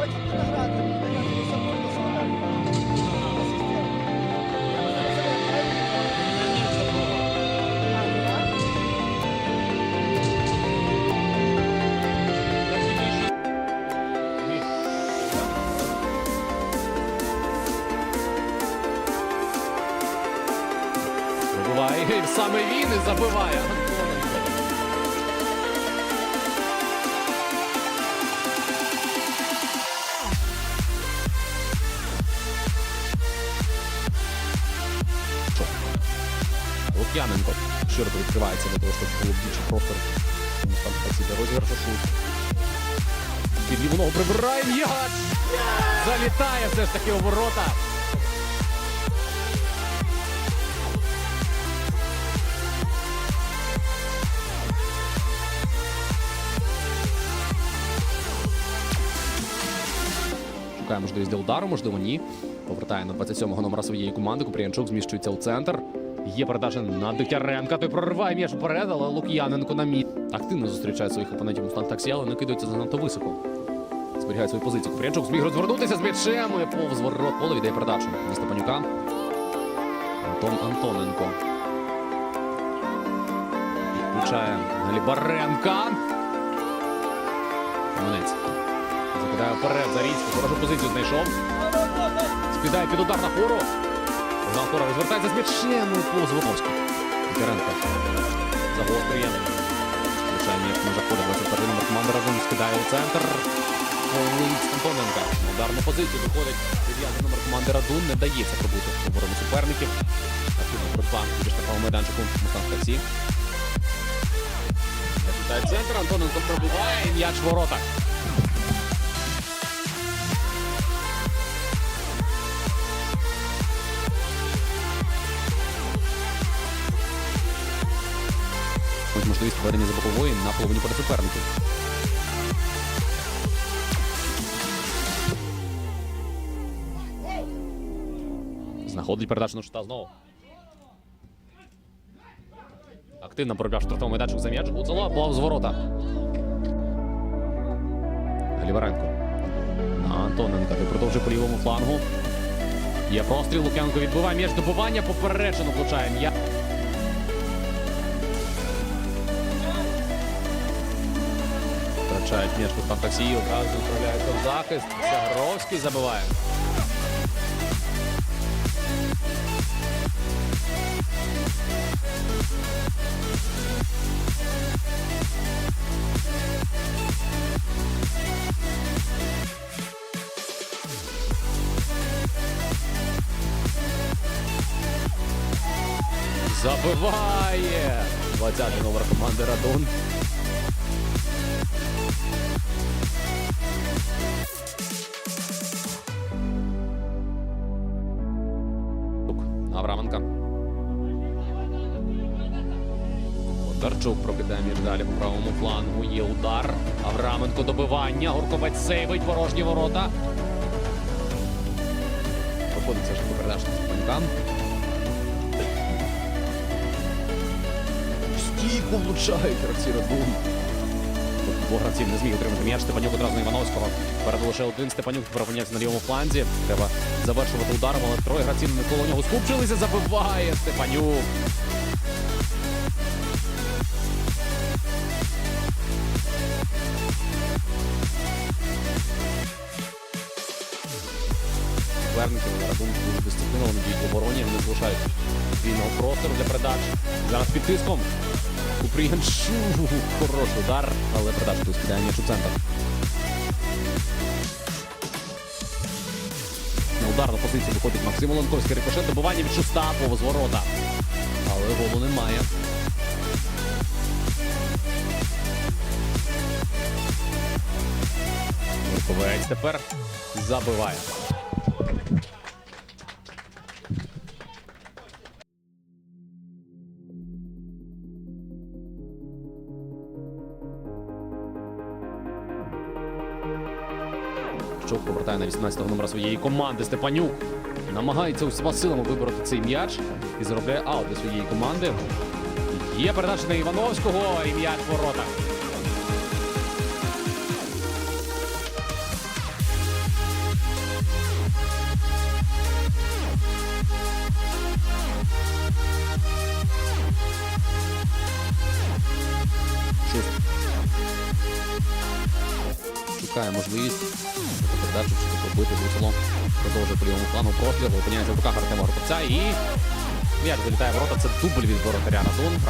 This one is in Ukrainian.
І Саме він і забиває. Лук'яненко широко відкривається для того, щоб було більше простору. Там де розіграшу шут. Під ліву ногу прибирає м'яч! Залітає все ж таки у ворота. Шукає можливість для удару, можливо, ні. Повертає на 27-го номера своєї команди. Купріянчук зміщується у центр. Є передача на Дегтяренка. Той прориває м'яч вперед, але Лук'яненко на мі. Активно зустрічає своїх опонентів у таксі, але не кидається занадто високо. Зберігає свою позицію. Купріянчук зміг розвернутися з м'ячем. і Повз поле віддає передачу на Степанюка. Антон Антоненко. Включає Галібаренка. Каменець. Закидає вперед Зарійський. Хорошу позицію знайшов. Спідає під удар на хору. Богдан Хора розвертається з м'ячем. і Повз Виновський. Китеренко. Загострює. Включає м'яч не заходить. 21 номер команди разом скидає у центр. Антоненка. Ударну позицію виходить 9 номер команди Радун. Не дається пробути оборону суперників. Активно боротьба біля штрафового майданчику Мустан Таксі. Центр. Антоненко пробиває. і М'яч ворота. Можливість проведення за на половині поля суперників. Знаходить передачу на шута знову. Активно проробляв штрафовий майданчик за м'яч. Гуцало, плав з ворота. Галіваренко. На. Той продовжує по лівому флангу. Є простріл. Лук'яненко відбиває м'яч. Добивання. Попереджено влучає м'яч. Втрачають м'яч тут таксі, одразу відправляється в захист. Сягровський забиває. Забиває! 20-й номер команди Радун. Бондарчук прокидає м'яч далі по правому флангу. Є удар. Авраменко добивання. Гурковець сейвить порожні ворота. Проходить все ж таки передача на Степанюка. Стійко влучають гравці. Тут Двох гравців не зміг отримати м'яч. Степанюк одразу на Івановського. Перед лише один Степанюк пропоняється на лівому фланзі. Треба завершувати ударом, але троє гравців навколо нього скупчилися. Забиває Степанюк. Суперники Радун дуже дисципліновано діють в обороні. Вони залишають вільного простору для передач. Зараз під тиском. Купріяншу. Хороший удар, але передача тут скидає м'яч у центр. На ударну позицію виходить Максим Оленковський рикошет. Добивання від шуста повз ворота. Але голу немає. Верховець тепер забиває. Кравчук повертає на 18-го номера своєї команди. Степанюк намагається усіма силами вибороти цей м'яч і заробляє аут для своєї команди. Є передача на Івановського і м'яч ворота. Шість. Шукає можливість. Чи пробити Гуцело. Продовжує по лівому плану простріл. Опиняється в руках Артема Горбовця і м'яч залітає ворота. Це дубль від воротаря Радун.